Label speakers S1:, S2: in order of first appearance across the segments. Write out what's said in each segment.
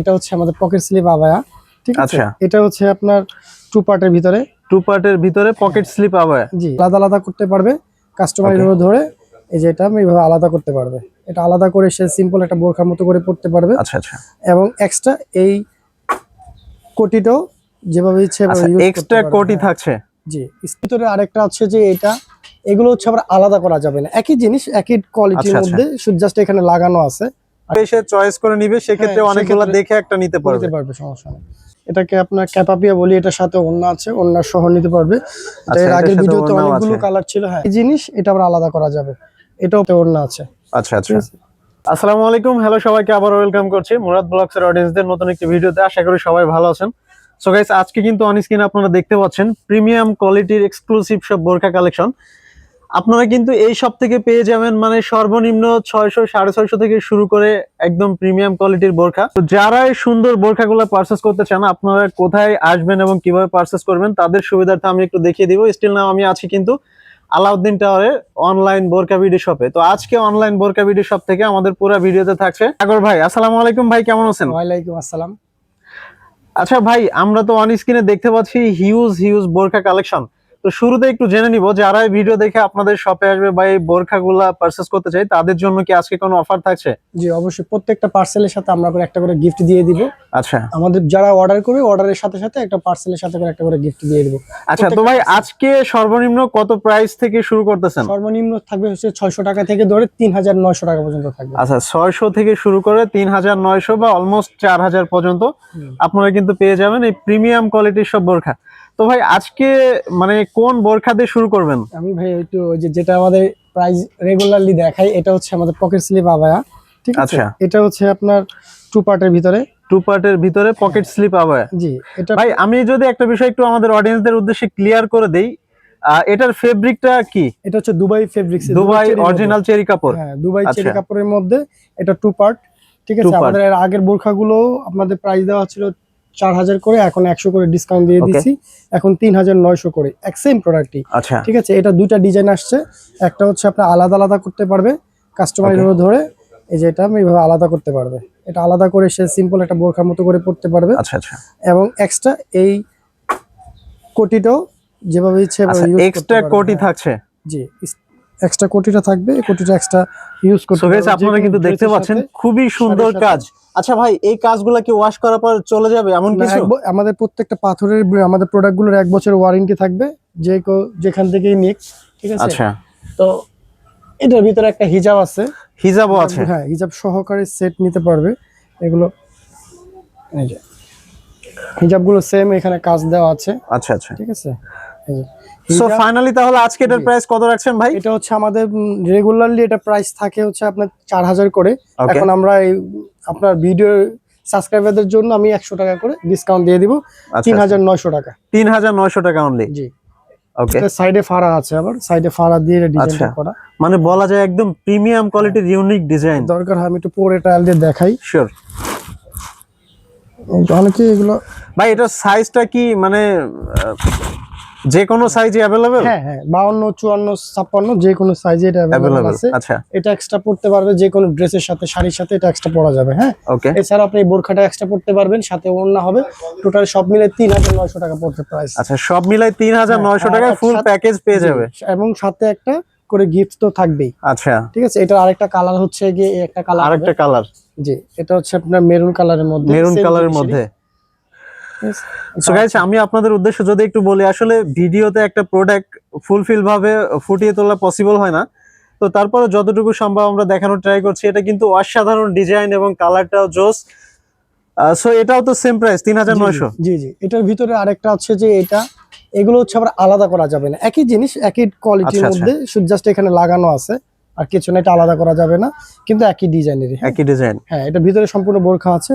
S1: এটা হচ্ছে আমাদের পকেট স্লিপ আবায়া ঠিক আছে?
S2: আচ্ছা।
S1: এটা হচ্ছে আপনার টু পার্টের ভিতরে।
S2: টু পার্টের ভিতরে পকেট স্লিপ আবার
S1: জি আলাদা আলাদা করতে পারবে। কাস্টমার. এভাবে ধরে এই যে এটা এইভাবে আলাদা করতে পারবে। এটা আলাদা করে সে সিম্পল একটা বোরখার মতো করে পড়তে পারবে।
S2: আচ্ছা আচ্ছা।
S1: এবং এক্সট্রা এই কোটিটাও যেভাবে ইচ্ছে
S2: আচ্ছা এক্সট্রা কোটি
S1: হ্যাঁ,
S2: থাকছে।
S1: জি ভিতরে আরেকটা হচ্ছে যে এটা এগুলো হচ্ছে আবার আলাদা করা যাবে না। একই জিনিস একই কোয়ালিটির
S2: আচ্ছা, আচ্ছা।
S1: মধ্যে শুধু জাস্ট এখানে লাগানো আছে।
S2: সে চয়েস করে নিবে সেক্ষেত্রে
S1: হ্যাঁ,
S2: অনেকগুলো দেখে একটা নিতে পারবে
S1: নিতে পারবে। সমস্যা নেই। এটাকে আপনার ক্যাপাপিয়া বলি এটার সাথে অন্য আছে অন্য সহ নিতে পারবে।
S2: আচ্ছা,
S1: এর আগের ভিডিওতে অনেকগুলো কালার ছিল হ্যাঁ। এই জিনিস এটা আবার আলাদা করা যাবে। এটাও তো অন্য আছে।
S2: আচ্ছা আচ্ছা। আসসালামু আলাইকুম। হ্যালো সবাইকে আবার ওয়েলকাম করছি। মুরাদ ব্লগস এর অডিয়েন্সদের নতুন একটি ভিডিওতে আশা করি সবাই ভালো আছেন। সো গাইস আজকে কিন্তু অন স্ক্রিনে আপনারা দেখতে পাচ্ছেন প্রিমিয়াম কোয়ালিটির এক্সক্লুসিভ সব বোরকা কালেকশন আপনারা কিন্তু এই সব থেকে পেয়ে যাবেন মানে সর্বনিম্ন ছয়শো সাড়ে ছয়শো থেকে শুরু করে একদম প্রিমিয়াম কোয়ালিটির বোরখা। তো যারা এই সুন্দর বোরখাগুলো পারচেস করতে চান আপনারা কোথায় আসবেন এবং কীভাবে পারচেস করবেন তাদের সুবিধার্থে আমি একটু দেখিয়ে দিব। স্টিল নাও আমি আছি কিন্তু আলাউদ্দিন টাওয়ারের অনলাইন বোরকা ভিডিও শপে তো আজকে অনলাইন বোরকা ভিডিও শপ থেকে আমাদের পুরো ভিডিওতে থাকছে সাগর ভাই। আসসালামু আলাইকুম ভাই কেমন আছেন?
S1: ওয়ালাইকুম আসসালাম।
S2: আচ্ছা ভাই আমরা তো অন স্ক্রিনে দেখতে পাচ্ছি হিউজ হিউজ বোরখা কালেকশন তো শুরুতে একটু জেনে নিব যারা এই ভিডিও দেখে আপনাদের শপে আসবে বা এই বোরখাগুলা পারচেস করতে চাই তাদের জন্য কি আজকে কোনো অফার থাকছে?
S1: জি অবশ্যই। প্রত্যেকটা পার্সেলের সাথে আমরা করে একটা করে গিফট দিয়ে দিব।
S2: আচ্ছা।
S1: আমাদের যারা অর্ডার করবে অর্ডারের সাথে সাথে একটা পার্সেলের সাথে করে একটা করে গিফট দিয়ে দিব।
S2: আচ্ছা তো ভাই আজকে সর্বনিম্ন কত প্রাইস থেকে শুরু করতেছেন?
S1: সর্বনিম্ন থাকবে হচ্ছে ছয়শো টাকা থেকে ধরে তিন হাজার নয়শো টাকা পর্যন্ত থাকবে।
S2: আচ্ছা ছয়শো থেকে শুরু করে তিন হাজার নয়শো বা অলমোস্ট চার হাজার পর্যন্ত আপনারা কিন্তু পেয়ে যাবেন এই প্রিমিয়াম কোয়ালিটির সব বোরখা। তো ভাই আজকে মানে কোন বোরখা দিয়ে শুরু করবেন?
S1: আমি ভাই একটু ওই যে যেটা আমাদের প্রাইস রেগুলারলি দেখাই এটা হচ্ছে আমাদের পকেট স্লিপ আবায়া ঠিক আছে?
S2: আচ্ছা।
S1: এটা হচ্ছে আপনার টু পার্টের ভিতরে।
S2: টু পার্টের ভিতরে পকেট স্লিপ আবার
S1: জি এটা
S2: ভাই আমি যদি একটা বিষয় একটু আমাদের অডিয়েন্সদের উদ্দেশ্যে ক্লিয়ার করে দেই এটার ফেব্রিকটা কি?
S1: এটা হচ্ছে Dubai fabrics
S2: Dubai original cherry কাপড়।
S1: হ্যাঁ দুবাই
S2: আচ্ছা।
S1: চেরি কাপড়ের মধ্যে এটা টু পার্ট ঠিক আছে? আমাদের আগের বোরখাগুলো আপনাদের প্রাইস দেওয়া ছিল চার হাজার করে এখন একশো করে ডিসকাউন্ট দিয়ে দিচ্ছি এখন তিন হাজার নয়শো করে এক সেম প্রোডাক্টই
S2: আচ্ছা।
S1: ঠিক আছে? এটা দুইটা ডিজাইন আসছে। একটা হচ্ছে আপনার আলাদা আলাদা করতে পারবে কাস্টমার এভাবে ধরে। এই যে এটা এইভাবে আলাদা করতে পারবে। এটা আলাদা করে সে সিম্পল একটা বোরখার মতো করে পড়তে পারবে।
S2: আচ্ছা আচ্ছা।
S1: এবং এক্সট্রা এই কোটিটাও যেভাবে ইচ্ছে
S2: আচ্ছা এক্সট্রা কোটি
S1: হ্যাঁ,
S2: থাকছে?
S1: জি এক্সট্রা কোটিটা থাকবে এই কোটিটা এক্সট্রা ইউজ করতে
S2: সো আপনারা কিন্তু দেখতে পাচ্ছেন খুবই সুন্দর কাজ। আচ্ছা ভাই এই কাজগুলো কি ওয়াশ করার পর চলে যাবে? এমন কিছু?
S1: আমাদের প্রত্যেকটা পাথরের আমাদের প্রোডাক্টগুলোর এক বছর ওয়ারেন্টি থাকবে যে যেখান থেকেই নিক ঠিক আছে?
S2: আচ্ছা।
S1: তো এটার ভিতরে একটা হিজাব আছে।
S2: হিজাবও আছে।
S1: হ্যাঁ হিজাব সহকারে সেট নিতে পারবে। এগুলো এই যে। হিজাবগুলো সেম এখানে কাজ দেওয়া আছে।
S2: আচ্ছা আচ্ছা।
S1: ঠিক আছে।
S2: সো ফাইনালি তাহলে আজকে এটার। প্রাইস কত রাখছেন ভাই?
S1: এটা হচ্ছে আমাদের রেগুলারলি এটা প্রাইস থাকে হচ্ছে আপনার চার হাজার করে। এখন আমরা আপনার ভিডিও সাবস্ক্রাইবারদের জন্য আমি একশো টাকা করে ডিসকাউন্ট দিয়ে দিব।
S2: আচ্ছা
S1: তিন হাজার নয়শো টাকা।
S2: তিন হাজার নয়শো টাকা অনলি
S1: জি।
S2: ওকে
S1: সাইডে ফাড়া আছে আবার। সাইডে ফাড়া দিয়ে ডিজাইনটা
S2: আচ্ছা।
S1: করা।
S2: মানে বলা যায় একদম প্রিমিয়াম কোয়ালিটির ইউনিক ডিজাইন
S1: দরকার হয় আমি একটু পরে ট্রায়াল দিয়ে দেখাই।
S2: শিওর
S1: অনেকে এগুলো
S2: ভাই এটার সাইজটা কি মানে যে কোনো সাইজে অ্যাভেলেবেল
S1: হ্যাঁ হ্যাঁ বাউন্ন চুয়ান্ন ছাপ্পান্ন যে কোনো সাইজে এটা অ্যাভেলেবেল আছে।
S2: আচ্ছা।
S1: এটা এক্সট্রা পড়তে পারবে যে কোনো ড্রেসের সাথে শাড়ির সাথে এটা এক্সট্রা পরা যাবে হ্যাঁ?
S2: ওকে
S1: এছাড়া আপনি বোরখাটা এক্সট্রা পড়তে পারবেন সাথে ওড়না হবে। টোটাল সব মিলে তিন হাজার নয়শো টাকা পড়তে প্রাইস
S2: আচ্ছা সব হাজার নয়শো
S1: হ্যাঁ,
S2: টাকায় ফুল প্যাকেজ পেয়ে যাবে।
S1: এবং সাথে একটা করে গিফট তো থাকবেই।
S2: আচ্ছা।
S1: ঠিক আছে এটা আরেকটা কালার হচ্ছে গিয়ে একটা কালার
S2: আরেকটা কালার
S1: জি এটা হচ্ছে আপনার মেরুন কালারের মধ্যে
S2: মেরুন কালারের মধ্যে. সো গাইস আমি আপনাদের উদ্দেশ্যে যদি একটু বলি আসলে ভিডিওতে একটা প্রোডাক্ট ফুলফিল ভাবে ফুটিয়ে তোলা পসিবল হয় না। তো তারপরে যতটুকু সম্ভব আমরা দেখানোর ট্রাই করছি এটা কিন্তু অসাধারণ ডিজাইন এবং কালারটাও জোস। সো এটাও তো সেম প্রাইস তিন হাজার নয়শো।
S1: জি, জি। এটার ভিতরে আরেকটা হচ্ছে যে এটা এগুলো হচ্ছে আবার আলাদা করা যাবে না। একই জিনিস একই কোয়ালিটির
S2: আচ্ছা, আচ্ছা।
S1: মধ্যে শুধু জাস্ট এখানে লাগানো আছে আর কিছু না এটা আলাদা করা যাবে না কিন্তু একই ডিজাইনেরই
S2: একই ডিজাইন
S1: হ্যাঁ এটা ভিতরে সম্পূর্ণ বোরখা আছে।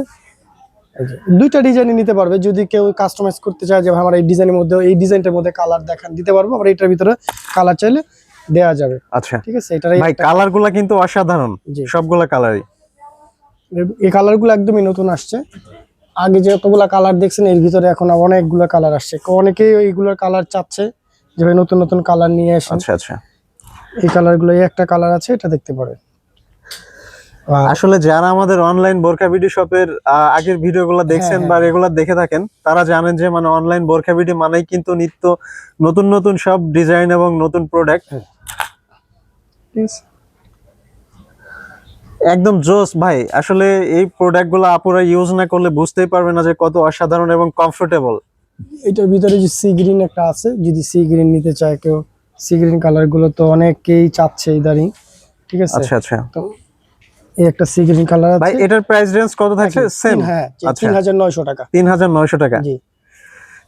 S1: দুইটা ডিজাইনই নিতে পারবে। যদি কেউ কাস্টমাইজ করতে চায় যে ভাই আমার এই ডিজাইনের মধ্যে এই ডিজাইনটার মধ্যে কালার দেখান দিতে পারব। আবার এটার ভিতরে কালার চাইলে দেওয়া যাবে।
S2: আচ্ছা।
S1: ঠিক আছে? এটার
S2: ভাই কালারগুলা কিন্তু অসাধারণ। সবগুলা কালারই
S1: এই কালারগুলো একদমই নতুন আসছে। আগে যতগুলা কালার দেখছেন এর ভিতরে এখন অনেকগুলো কালার আসছে। অনেকেই এইগুলোর কালার চাচ্ছে যে ভাই নতুন নতুন কালার নিয়ে আসেন।
S2: আচ্ছা আচ্ছা।
S1: এই কালারগুলো এই একটা কালার আছে এটা দেখতে পারেন।
S2: আসলে যারা আমাদের অনলাইন বোরখা ভিডিও শপের আগের ভিডিওগুলো দেখছেন
S1: হ্যাঁ,
S2: বা রেগুলার দেখে থাকেন তারা জানেন যে মানে অনলাইন বোরখা ভিডিও মানেই কিন্তু নিত্য নতুন নতুন সব ডিজাইন এবং নতুন প্রোডাক্ট একদম জোস ভাই। আসলে এই প্রোডাক্টগুলো আপুরা ইউজ না করলে বুঝতেই পারবে না যে কত অসাধারণ এবং কমফোর্টেবল
S1: এটার ভিতরে যে সি গ্রিন একটা আছে যদি সি গ্রিন নিতে চায় কেউ সি গ্রিন কালারগুলো তো অনেকেই চাচ্ছে ইদারিং ঠিক আছে?
S2: আচ্ছা আচ্ছা।
S1: তো এই একটা সি গ্রিন কালার
S2: ভাই এটার প্রাইস রেঞ্জ কত থাকছে? সেম
S1: হ্যাঁ
S2: আচ্ছা।
S1: তিন হাজার নয়শো টাকা।
S2: তিন হাজার নয়শো টাকা।
S1: জি।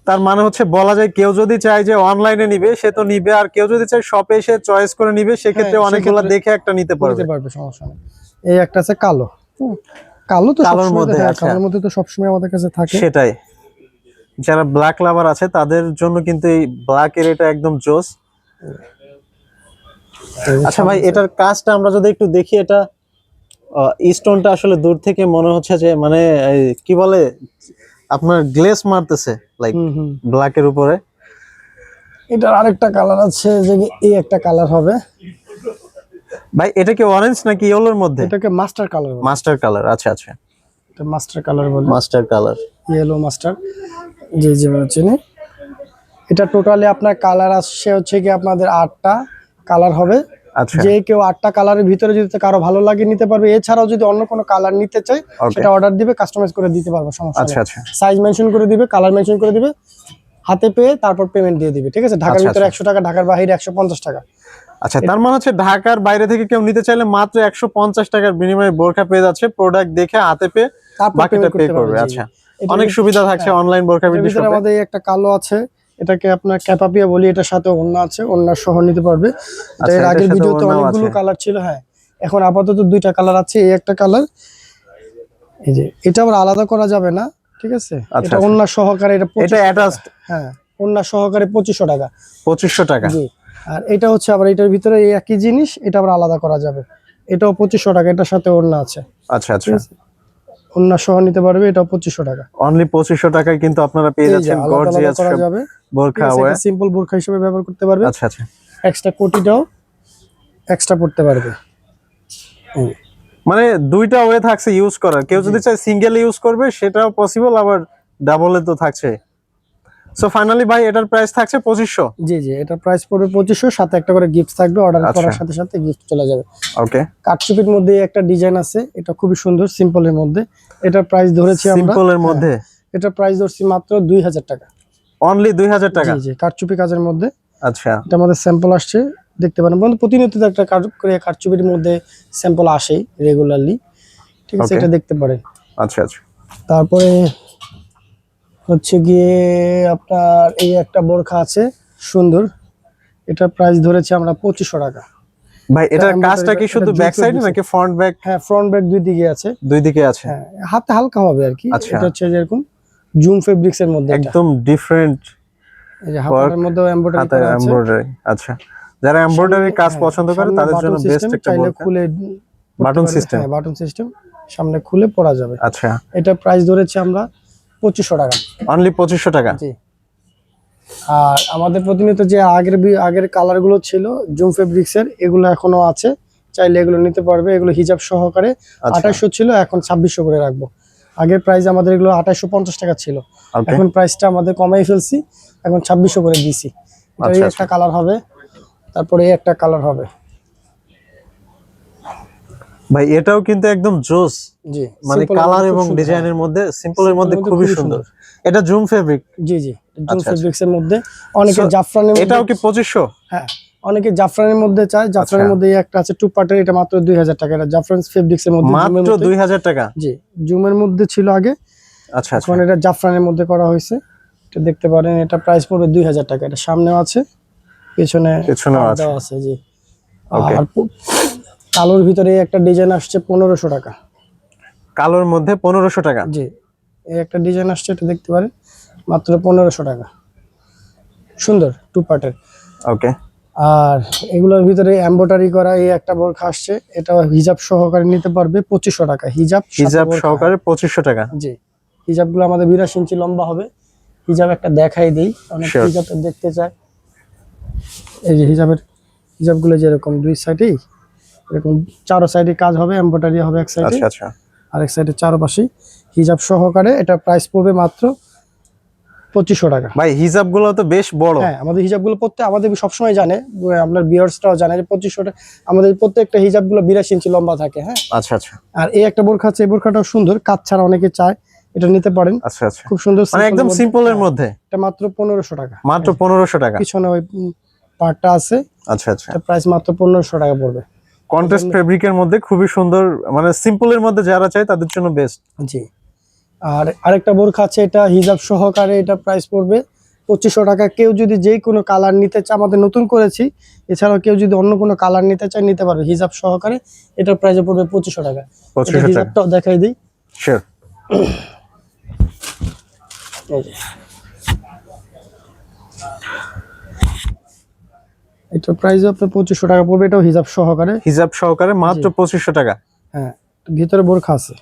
S2: তার মানে হচ্ছে বলা যায় কেউ যদি চায় যে অনলাইনে নিবে সে তো নিবে। আর কেউ যদি চায় শপে এসে চয়েস করে নিবে সেক্ষেত্রে
S1: হ্যাঁ,
S2: অনেকগুলো দেখে একটা নিতে পারবে
S1: নিতে পারবে। সমস্যা নেই। এই একটা আছে কালো। কালো তো
S2: কালোর মধ্যে,
S1: হ্যাঁ,
S2: আচ্ছা।
S1: কালোর মধ্যে তো সবসময় আমাদের কাছে থাকে।
S2: সেটাই। যারা ব্ল্যাক লাভার আছে তাদের জন্য কিন্তু এই ব্ল্যাক এর এটা একদম জোস। আচ্ছা ভাই এটার কাজটা আমরা যদি একটু দেখি এটা স্টোনটা আসলে দূর থেকে মনে হচ্ছে যে মানে কি বলে আপনার গ্লেস মারতেছে লাইক
S1: হুম হুম।
S2: ব্ল্যাক এর উপরে।
S1: এটার আরেকটা কালার আছে যে কি এই একটা কালার হবে।
S2: ভাই এটা কি অরেঞ্জ নাকি ইয়েলোর মধ্যে?
S1: এটাকে মাস্টার কালার
S2: মাস্টার কালার আচ্ছা আচ্ছা।
S1: এটা মাস্টার কালার বলে।
S2: মাস্টার কালার
S1: ইয়েলো মাস্টার যে যেভাবে চিনি। এটা টোটালি আপনার কালার আসছে হচ্ছে কি আপনাদের আটটা। কালার হবে যে কেউ আটটা কালারের ভিতরে যদি কারও ভালো লাগে নিতে পারবে এছাড়াও যদি অন্য কোনো কালার নিতে
S2: চাই
S1: সেটা অর্ডার দিবে কাস্টমাইজ করে দিতে পারব সমস্যা
S2: আচ্ছা আচ্ছা।
S1: সাইজ মেনশন করে দিবে কালার মেনশন করে দিবে হাতে পেয়ে তারপর পেমেন্ট দিয়ে দিবে ঠিক আছে? ঢাকার
S2: আচ্ছা,
S1: ভিতরে
S2: আচ্ছা।
S1: একশো টাকা ঢাকার বাইরে একশো পঞ্চাশ টাকা।
S2: আচ্ছা তার মানে হচ্ছে ঢাকার বাইরে থেকে কেউ নিতে চাইলে মাত্র একশো পঞ্চাশ টাকার বিনিময়ে বোরখা পেয়ে যাচ্ছে প্রোডাক্ট দেখে হাতে পেয়ে বাকিটা পে করবে আচ্ছা। অনেক সুবিধা থাকছে অনলাইন বোরখা
S1: আমাদের একটা কালো আছে এটাকে আপনার ক্যাপাপিয়া বলি এটার সাথে অন্য আছে অন্য সহ নিতে পারবে।
S2: আচ্ছা,
S1: এর আগের ভিডিওতে অনেকগুলো কালার ছিল হ্যাঁ। এখন আপাতত দুইটা কালার আছে এই একটা কালার এই যে এটা আবার আলাদা করা যাবে না ঠিক আছে?
S2: আচ্ছা,
S1: এটা
S2: আচ্ছা।
S1: অন্য সহকারে এটা
S2: এটা
S1: 2500
S2: অ্যাটাচড
S1: হ্যাঁ অন্য সহকারে পঁচিশশো টাকা।
S2: পঁচিশশো টাকা।
S1: জি আর এটা হচ্ছে আবার এটার ভিতরে এই একই জিনিস এটা আবার আলাদা করা যাবে। এটাও পঁচিশশো টাকা এটার সাথে অন্য আছে।
S2: আচ্ছা আচ্ছা।
S1: অন্য সহ নিতে পারবে এটাও পঁচিশশো টাকা।
S2: অনলি পঁচিশশো টাকায় কিন্তু আপনারা পেয়ে যাচ্ছেন গর্জিয়াস
S1: যাবে।
S2: বোরখা ওয়ে
S1: সিম্পল বোরখা হিসেবে ব্যবহার করতে পারবে।
S2: আচ্ছা আচ্ছা।
S1: এক্সট্রা কোটিটাও এক্সট্রা পড়তে পারবে।
S2: মানে দুইটা ওয়ে থাকছে ইউজ করার। কেউ যদি চায় সিঙ্গেল ইউজ করবে সেটাও পসিবল আবার ডাবলে তো থাকছে। সো ফাইনালি ভাই এটার প্রাইস থাকছে পঁচিশশো।
S1: জি জি এটা প্রাইস পড়বে পঁচিশশো সাথে একটা করে গিফট থাকবে অর্ডার
S2: আচ্ছা।
S1: করার সাথে সাথে গিফট চলে যাবে।
S2: ওকে
S1: কাটচুপির মধ্যে একটা ডিজাইন আছে এটা খুবই সুন্দর সিম্পলের মধ্যে। এটার প্রাইস ধরেছি আমরা।
S2: সিম্পলের মধ্যে?
S1: এটা প্রাইস ধরছি মাত্র দুই হাজার টাকা।
S2: অনলি দুই হাজার টাকা?
S1: জি জি কাটচুপি কাজের মধ্যে।
S2: আচ্ছা।
S1: এটা আমাদের স্যাম্পল আসছে দেখতে পারেন। বন্ধু প্রতিনিয়ত একটা কাট করে মধ্যে স্যাম্পল আসেই রেগুলারলি ঠিক আছে এটা দেখতে পারেন।
S2: আচ্ছা আচ্ছা।
S1: তারপরে হচ্ছে গিয়ে আপনার এই একটা বোরখা আছে সুন্দর। এটা প্রাইস ধরেছি আমরা পঁচিশশো টাকা।
S2: ভাই
S1: এটা
S2: কাজটা কি শুধু ব্যাক সাইড নাকি ফ্রন্ট ব্যাক
S1: হ্যাঁ ফ্রন্ট ব্যাক দুই দিকে আছে।
S2: দুই দিকে আছে।
S1: হ্যাঁ হাতে হালকা হবে আর কি।
S2: আচ্ছা।
S1: এটা হচ্ছে যেরকম জুম ফেব্রিক্স এর মধ্যে
S2: একদম ডিফারেন্ট
S1: এই যে হাতের মধ্যে এমব্রয়ডারি করা আছে।
S2: এমব্রয়ডারি আচ্ছা। যারা এমব্রয়ডারি কাজ
S1: হ্যাঁ,
S2: পছন্দ করে তাদের জন্য বেস্ট একটা
S1: চাইলে
S2: বোরখা
S1: খুলে
S2: বাটন সিস্টেম
S1: বাটন সিস্টেম সামনে খুলে পরা যাবে।
S2: আচ্ছা।
S1: এটা প্রাইস ধরেছি আমরা পঁচিশশো টাকা।
S2: অনলি পঁচিশশো টাকা?
S1: জি। আর আমাদের প্রতিনিয়ত যে আগের আগের কালারগুলো ছিল জুম ফেব্রিক্স এর এগুলো এখনও আছে। চাইলে এগুলো নিতে পারবে। এগুলো হিজাব সহকারে
S2: আচ্ছা।
S1: আঠাশশো ছিল এখন ছাব্বিশশো করে রাখব। আগের প্রাইস আমাদের এগুলো আঠাশশো পঞ্চাশ টাকা ছিল। এখন প্রাইসটা আমাদের কমাই ফেলছি এখন ছাব্বিশশো করে দিছি এটা এই
S2: আচ্ছা,
S1: একটা কালার হবে তারপরে এই একটা কালার হবে।
S2: ভাই এটাও কিন্তু একদম জোস।
S1: জি
S2: মানে কালার এবং ডিজাইনের মধ্যে সিম্পলের মধ্যে
S1: মধ্যে
S2: খুবই সুন্দর। এটা জুম ফেব্রিক
S1: জি জি জুম
S2: আচ্ছা।
S1: ফেব্রিক্স এর মধ্যে। অনেকে জাফরানের
S2: এটাও কি পঁচিশশো?
S1: হ্যাঁ। অনেকে জাফরানের মধ্যে চায় জাফরানের
S2: আচ্ছা।
S1: মধ্যে একটা আছে টু পার্টের এটা মাত্র দুই হাজার টাকা। এটা জাফরান ফেব্রিক্স এর মধ্যে
S2: মাত্র দুই হাজার টাকা?
S1: জি জুমের মধ্যে ছিল আগে।
S2: আচ্ছা আচ্ছা।
S1: এখন এটা জাফরানের মধ্যে করা হয়েছে। এটা দেখতে পারেন এটা প্রাইস পড়বে দুই হাজার টাকা। এটা সামনেও আছে পেছনে
S2: পেছনেও আছে।
S1: জি। আর কালোর ভিতরে একটা ডিজাইন আসছে পনেরোশো টাকা।
S2: কালোর মধ্যে পনেরোশো টাকা?
S1: জি এই একটা ডিজাইন আসছে এটা দেখতে পারেন মাত্র পনেরোশো টাকা। সুন্দর টু পার্টের
S2: ওকে
S1: আর এগুলোর ভিতরে এমব্রয়ডারি করা এই একটা বোরখা আসছে। এটা হিজাব সহকারে নিতে পারবে পঁচিশশো টাকা। হিজাব
S2: হিজাব সহকারে পঁচিশশো টাকা।
S1: জি। হিজাবগুলো আমাদের বিরাশ ইঞ্চি লম্বা হবে। হিজাব একটা দেখাই দিই। অনেক হিজাব দেখতে চায়। এই যে হিজাবের হিজাবগুলো যেরকম দুই সাইডেই এরকম চারো সাইডে কাজ হবে এম্ব্রয়ডারি হবে এক সাইডে
S2: আচ্ছা আচ্ছা।
S1: আরেক সাইডে চারপাশে হিজাব সহকারে এটা প্রাইস পড়বে মাত্র পঁচিশশো টাকা।
S2: ভাই হিজাবগুলো তো বেশ বড়।
S1: হ্যাঁ আমাদের হিজাবগুলো প্রত্যেক আমাদের সবসময় জানে আপনার বিয়ার্সটাও জানে পঁচিশশো টাকা আমাদের প্রত্যেকটা হিজাবগুলো বিরাশি ইঞ্চি লম্বা থাকে হ্যাঁ?
S2: আচ্ছা আচ্ছা।
S1: আর এই একটা বোরখা আছে এই বোরখাটাও সুন্দর কাজ ছাড়া অনেকে চায় এটা নিতে পারেন।
S2: আচ্ছা আচ্ছা।
S1: খুব সুন্দর
S2: মানে একদম
S1: মধ্যে।
S2: সিম্পলের
S1: হ্যাঁ,
S2: মধ্যে?
S1: এটা মাত্র পনেরোশো টাকা।
S2: মাত্র পনেরোশো টাকা?
S1: পিছনে ওই পার্টটা আছে।
S2: আচ্ছা আচ্ছা।
S1: প্রাইস মাত্র পনেরোশো টাকা পড়বে।
S2: কন্ট্রাস্ট ফেব্রিকের মধ্যে খুবই সুন্দর মানে সিম্পলের মধ্যে যারা চায় তাদের জন্য বেস্ট
S1: জি। আর আরেকটা বোরখা আছে এটা হিজাব সহকারে এটা প্রাইস পড়বে পঁচিশশো টাকা। কেউ যদি যেই কোনো কালার নিতে চায় আমাদের নতুন করেছি এছাড়াও কেউ যদি অন্য কোনো কালার নিতে চায় নিতে পারবে। হিজাব সহকারে এটার প্রাইসে পড়বে পঁচিশশো টাকা। এটা হিজাবটাও দেখাই দিই। যে। এটার প্রাইসও আপনার পঁচিশশো টাকা পড়বে এটাও হিজাব সহকারে।
S2: হিজাব সহকারে মাত্র পঁচিশশো টাকা।
S1: হ্যাঁ ভিতরে বোরখা আছে।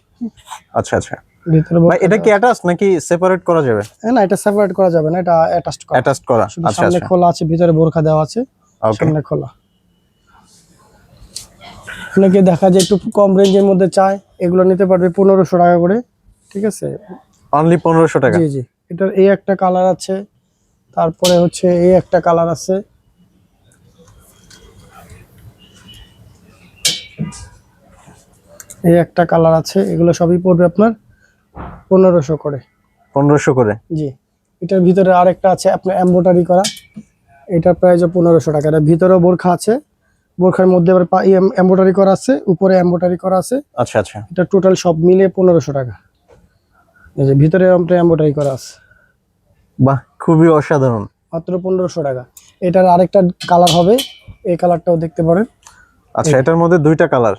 S2: আচ্ছা আচ্ছা।
S1: ভিতরে
S2: ভাই এটা কি অ্যাটাচ নাকি সেপারেট করা যাবে?
S1: না এটা সেপারেট করা যাবে না এটা অ্যাটাচড করা।
S2: অ্যাটাচ করা আচ্ছা
S1: সামনে
S2: আচ্ছা।
S1: খোলা আছে ভিতরে বোরখা দেওয়া আছে সামনে খোলা। অনেকে দেখা যায় একটু কম রেঞ্জের মধ্যে চায় এগুলো নিতে পারবে পনেরোশো টাকা করে ঠিক আছে?
S2: অনলি পনেরোশো টাকা?
S1: জি জি। এটার এই একটা কালার আছে তারপরে হচ্ছে এই একটা কালার আছে। এই একটা কালার আছে এগুলো সবই পড়বে আপনার পনেরোশো করে।
S2: পনেরোশো করে?
S1: জি। এটার ভিতরে আরেকটা আছে আপনার এম্ব্রয়ডারি করা। এটার প্রাইসও পনেরোশো টাকা। এটার ভিতরেও বোরখা আছে। বোরখার মধ্যে আবার এম্ব্রয়ডারি করা আছে উপরে এম্ব্রয়ডারি করা আছে।
S2: আচ্ছা আচ্ছা।
S1: এটা টোটাল সব মিলিয়ে পনেরোশো টাকা। এই যে ভিতরে আপনার এম্ব্রয়ডারি করা আছে।
S2: বাহ খুবই অসাধারণ।
S1: মাত্র পনেরোশো টাকা। এটার আরেকটা কালার হবে। এই কালারটাও দেখতে পারেন।
S2: আচ্ছা এটার মধ্যে দুইটা কালার?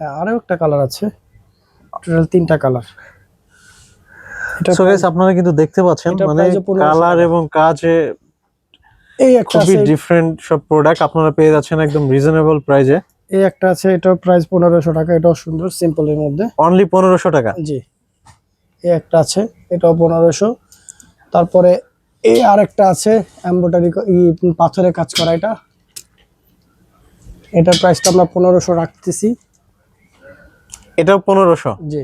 S1: হ্যাঁ আরও একটা কালার আছে। টোটাল তিনটা কালার। এটা
S2: সো গাইস আপনারা কিন্তু দেখতে পাচ্ছেন মানে
S1: 1500
S2: কালার এবং কাজে
S1: এই একটা
S2: খুবই ডিফারেন্ট সব প্রোডাক্ট আপনারা পেয়ে যাচ্ছেন একদম রিজনেবল প্রাইজে
S1: এই একটা আছে এটার প্রাইস পনেরোশো টাকা এটাও সুন্দর সিম্পলের মধ্যে।
S2: অনলি পনেরোশো টাকা।
S1: জি। এই একটা আছে এটাও পনেরোশো। তারপরে এই আরেকটা আছে এম্ব্রয়ডারি পাথরে কাজ করা এটা। এটার প্রাইসটা আমরা পনেরোশো রাখতেছি।
S2: এটাও পনেরোশো?
S1: জি।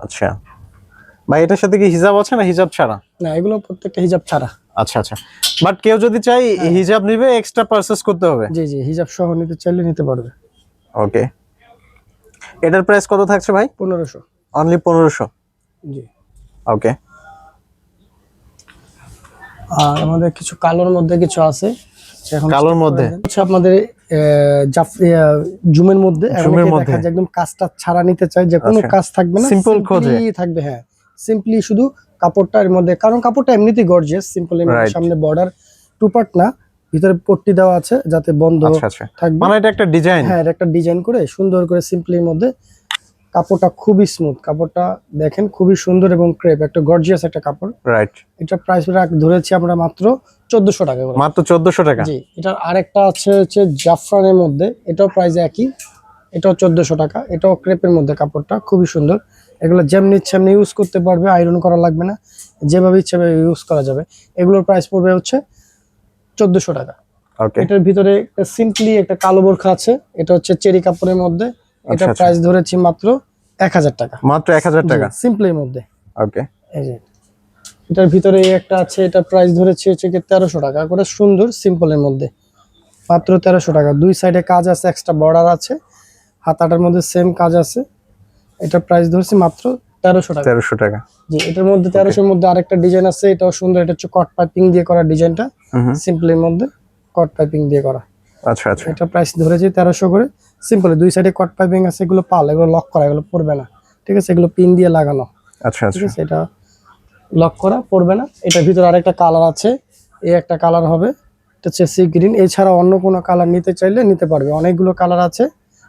S2: আচ্ছা। ভাই এটার সাথে কি হিজাব আছে না হিজাব ছাড়া?
S1: না এগুলো প্রত্যেকটা হিজাব ছাড়া।
S2: আচ্ছা আচ্ছা। বাট কেউ যদি চাই
S1: হ্যাঁ।
S2: হিজাব নিবে এক্সট্রা পারচেস করতে হবে?
S1: জি জি হিজাব সহ নিতে চাইলে নিতে পারবে।
S2: ওকে এটার প্রাইস কত থাকছে ভাই?
S1: পনেরোশো।
S2: অনলি পনেরোশো?
S1: জি।
S2: ওকে
S1: আর আমাদের কিছু কালোর মধ্যে কিছু আছে। এখন
S2: কালোর মধ্যে?
S1: হচ্ছে আপনাদের জুমের মধ্যে।
S2: জুমের মধ্যে?
S1: একদম কাজটা ছাড়া নিতে চাই যে কোনো
S2: আচ্ছা।
S1: কাজ থাকবে না
S2: Simple খোঁজে।
S1: থাকবে হ্যাঁ। সিম্পলি শুধু কাপড়টার মধ্যে কারণ কাপড়টা এমনিতেই গর্জিয়াস সিম্পল. সামনে বর্ডার টু পার্ট না ভিতরে পট্টি দেওয়া আছে যাতে বন্ধ
S2: আচ্ছা আচ্ছা।
S1: থাকবে।
S2: মানে এটা একটা ডিজাইন
S1: হ্যাঁ এটা একটা ডিজাইন করে সুন্দর করে সিম্পলির মধ্যে কাপড়টা খুবই স্মুথ কাপড়টা দেখেন খুবই সুন্দর এবং ক্রেপ একটা গর্জিয়াস একটা কাপড়।
S2: রাইট
S1: এটা প্রাইস ধরেছি আমরা মাত্র চোদ্দশো টাকা করে।
S2: মাত্র চোদ্দশো টাকা?
S1: জি এটার আরেকটা আছে হচ্ছে জাফরানের মধ্যে এটাও প্রাইস একই এটাও চোদ্দশো টাকা এটাও ক্রেপের মধ্যে কাপড়টা খুবই সুন্দর। এগুলো যেমনি ইচ্ছে এমনি ইউজ করতে পারবে আয়রন করা লাগবে না। যেভাবে ইচ্ছে ইউজ করা যাবে। এগুলোর প্রাইস পড়বে হচ্ছে চোদ্দশো টাকা।
S2: ওকে
S1: এটার ভিতরে সিম্পলি একটা কালো বোরখা আছে। এটা হচ্ছে চেরি কাপড়ের মধ্যে। এটা
S2: আচ্ছা।
S1: প্রাইস ধরেছি মাত্র এক হাজার টাকা।
S2: মাত্র এক হাজার টাকা?
S1: সিম্পলের মধ্যে।
S2: ওকে
S1: এই যে এটার ভিতরে একটা আছে। এটা প্রাইস ধরেছি হচ্ছে কি তেরোশো টাকা। করে সুন্দর সিম্পলের মধ্যে। মাত্র তেরোশো টাকা। দুই সাইডে কাজ আছে এক্সট্রা বর্ডার আছে। হাতাটার মধ্যে সেম কাজ আছে। এটা প্রাইস ধরছি মাত্র তেরোশো টাকা।
S2: তেরোশো টাকা।
S1: জি এটার মধ্যে তেরোশোর মধ্যে আরেকটা ডিজাইন আছে এটাও সুন্দর এটা হচ্ছে কট পাইপিং দিয়ে করা ডিজাইনটা। সিম্পলের মধ্যে কট পাইপিং দিয়ে করা।
S2: আচ্ছা আচ্ছা।
S1: এটা প্রাইস ধরেছি তেরোশো করে। সিম্পল দুই সাইডে কট পাইপিং আছে এগুলো পাল এগুলো লক করা এগুলো পড়বে না। ঠিক আছে এগুলো পিন দিয়ে লাগানো।
S2: আচ্ছা
S1: ঠিক
S2: আচ্ছা।
S1: আছে এটা লক করা পড়বে না। এটার ভিতরে আরেকটা কালার আছে এই একটা কালার হবে। এটা হচ্ছে সি গ্রিন এছাড়া অন্য কোনো কালার নিতে চাইলে নিতে পারবে। অনেকগুলো কালার আছে।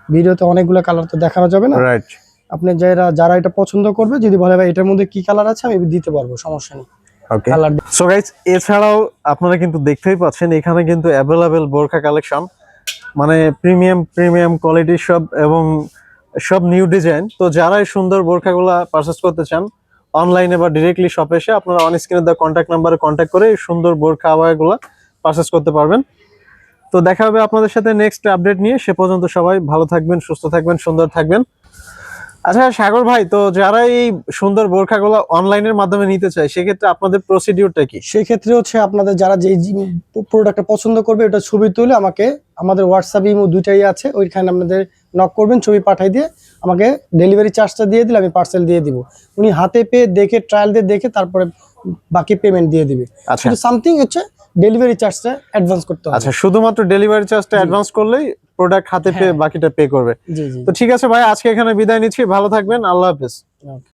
S1: ভিডিওতে অনেকগুলো কালার তো দেখানো যাবে না।
S2: রাইট
S1: আপনি যারা যারা এটা পছন্দ করবে যদি বলে ভাই এটার মধ্যে কি কালার আছে আমি দিতে পারব সমস্যা নেই।
S2: ওকে সো গাইস এছাড়াও আপনারা কিন্তু দেখতেই পাচ্ছেন এখানে কিন্তু অ্যাভেলেবেল বোরখা কালেকশন মানে প্রিমিয়াম প্রিমিয়াম কোয়ালিটির সব এবং সব নিউ ডিজাইন তো যারা এই সুন্দর বোরখাগুলা পারচেস করতে চান অনলাইনে বা ডিরেক্টলি শপে এসে আপনারা অন স্ক্রিনে দেওয়া কন্ট্যাক্ট নাম্বারে কন্ট্যাক্ট করে সুন্দর বোরখা আবায়াগুলা পারচেস করতে পারবেন। তো দেখা হবে আপনাদের সাথে নেক্সট আপডেট নিয়ে। সে পর্যন্ত সবাই ভালো থাকবেন সুস্থ থাকবেন সুন্দর থাকবেন। আচ্ছা সাগর ভাই তো যারা এই সুন্দর বোরখাগুলো অনলাইনের মাধ্যমে নিতে চায় সেক্ষেত্রে আপনাদের প্রসিডিউরটা কি?
S1: সেক্ষেত্রে হচ্ছে আপনাদের যারা যে প্রোডাক্টটা পছন্দ করবে এটা ছবি তুলে আমাকে আমাদের হোয়াটসঅ্যাপ ইমো দুইটাই আছে ওইখানে আপনাদের নক করবেন ছবি পাঠিয়ে দিয়ে আমাকে ডেলিভারি চার্জটা দিয়ে দিলে আমি পার্সেল দিয়ে দিব। উনি হাতে পেয়ে দেখে ট্রায়াল দিয়ে দেখে তারপরে বাকি পেমেন্ট দিয়ে দিবে।
S2: আচ্ছা।
S1: শুধু সামথিং হচ্ছে ডেলিভারি চার্জটা অ্যাডভান্স করতে হবে।
S2: আচ্ছা শুধুমাত্র ডেলিভারি চার্জটা অ্যাডভান্স করলেই প্রোডাক্ট হাতে পেয়ে
S1: হ্যাঁ।
S2: বাকিটা পে করবে। তো ঠিক আছে ভাই আজকে এখানে বিদায় নিচ্ছি। ভালো থাকবেন। আল্লাহ হাফেজ.